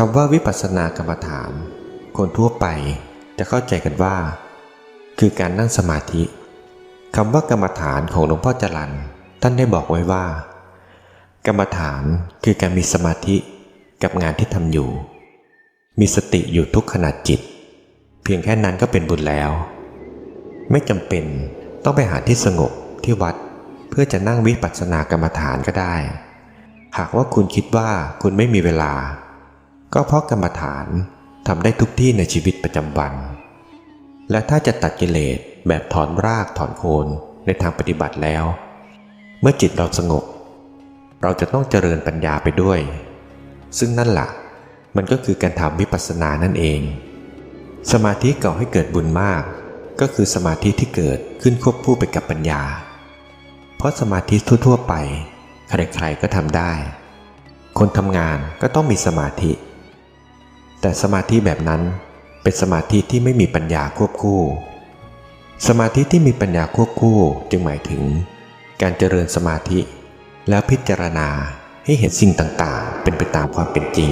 คำว่าวิปัสสนากรรมฐาน คนทั่วไปจะเข้าใจกันว่า คือการนั่งสมาธิคำว่ากรรมฐานของหลวงพ่อจรันท่านได้บอกไว้ว่า กรรมฐานคือการมีสมาธิกับงานที่ทำอยู่ มีสติอยู่ทุกขณะจิต เพียงแค่นั้นก็เป็นบุญแล้ว ไม่จำเป็นต้องไปหาที่สงบที่วัด เพื่อจะนั่งวิปัสสนากรรมฐานก็ได้ หากว่าคุณคิดว่าคุณไม่มีเวลา ก็เพราะกรรมฐานทำได้ทุกที่ในชีวิตประจำวัน และถ้าจะตัดกิเลสแบบถอนรากถอนโคนในทางปฏิบัติแล้ว เมื่อจิตเราสงบ เราจะต้องเจริญปัญญาไปด้วย ซึ่งนั่นละ่ะ มันก็คือการทำวิปัสสนานั่นเอง สมาธิก่อให้เกิดบุญมาก ก็คือสมาธิที่เกิดขึ้นควบคู่ไปกับปัญญา เพราะสมาธิทั่ว ๆ ไป ใครๆก็ทำได้ คนทำงานก็ต้องมีสมาธิ แต่สมาธิแบบนั้นเป็นสมาธิที่ไม่มีปัญญาควบคู่ สมาธิที่มีปัญญาควบคู่จึงหมายถึง การเจริญสมาธิ แล้วพิจารณาให้เห็นสิ่งต่างๆ เป็นไปตามความเป็นจริง